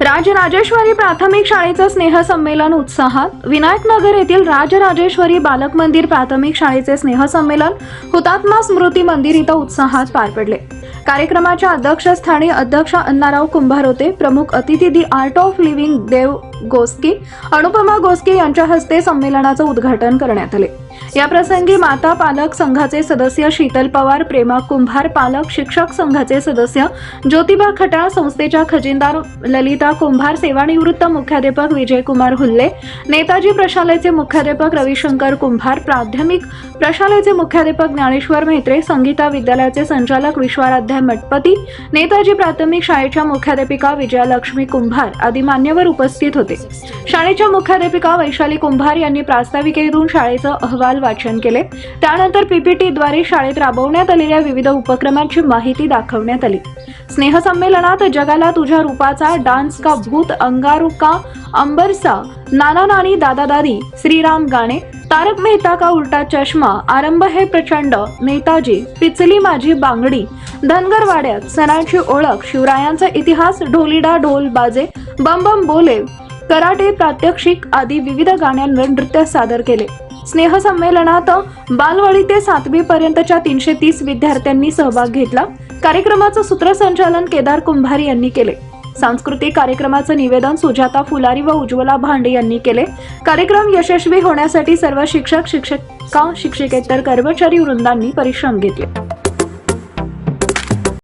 राजराजेश्वरी प्राथमिक शाळेचं स्नेहसंमेलन उत्साहात. विनायकनगर येथील राजराजेश्वरी बालक मंदिर प्राथमिक शाळेचे स्नेहसंमेलन हुतात्मा स्मृती मंदिर इथं उत्साहात पार पडले. कार्यक्रमाच्या अध्यक्षस्थानी अध्यक्ष अण्णाराव कुंभार होते प्रमुख अतिथी the art of living Dev Goski Anupama Goski यांच्या हस्ते संमेलनाचं उद्घाटन करण्यात आले. याप्रसंगी माता पालक संघाचे सदस्य शीतल पवार प्रेमा कुंभार पालक शिक्षक संघाचे सदस्य ज्योतिबा खटाळ संस्थेच्या खजिनदार ललिता कुंभार सेवानिवृत्त मुख्याध्यापक विजयकुमार हुल्ले नेताजी प्रशालेचे मुख्याध्यापक रविशंकर कुंभार प्राथमिक प्रशालेचे मुख्याध्यापक ज्ञानेश्वर म्हेत्रे संगीता विद्यालयाचे संचालक विश्वाराध्याय मठपती नेताजी प्राथमिक शाळेच्या मुख्याध्यापिका विजयालक्ष्मी कुंभार आदी मान्यवर उपस्थित होते. शाळेच्या मुख्याध्यापिका वैशाली कुंभार यांनी प्रास्ताविकेतून शाळेचं अहवाल वाचन केले. त्यानंतर पीपीटीद्वारे शाळेत राबवण्यात आलेल्या विविध उपक्रमांची माहिती दाखवण्यात आली. स्नेहसंमेलनात जगाला तुझ्या रूपाचा डान्स का भूत अंगारू का अंबरसा नाना नानी दादा दादी श्रीराम गाणे तारक मेहता का उलटा चष्मा आरंभ हे प्रचंड नेताजी पिचली माझी बांगडी धनगरवाड्यात सणांची ओळख शिवरायांचा इतिहास ढोलिडा ढोल बाजे बम बम बोले कराटे प्रात्यक्षिक आदी विविध गाण्यांवर नृत्य सादर केले. स्नेहसंमेलनात बालवाडी ते सातवी पर्यंतच्या तीनशे तीस विद्यार्थ्यांनी सहभाग घेतला. कार्यक्रमाचं सूत्रसंचालन केदार कुंभारी यांनी केले. सांस्कृतिक कार्यक्रमाचं निवेदन सुजाता फुलारी व उज्ज्वला भांडे यांनी केले. कार्यक्रम यशस्वी होण्यासाठी सर्व शिक्षक शिक्षक शिक्षकेतर कर्मचारी वृंदांनी परिश्रम घेतले.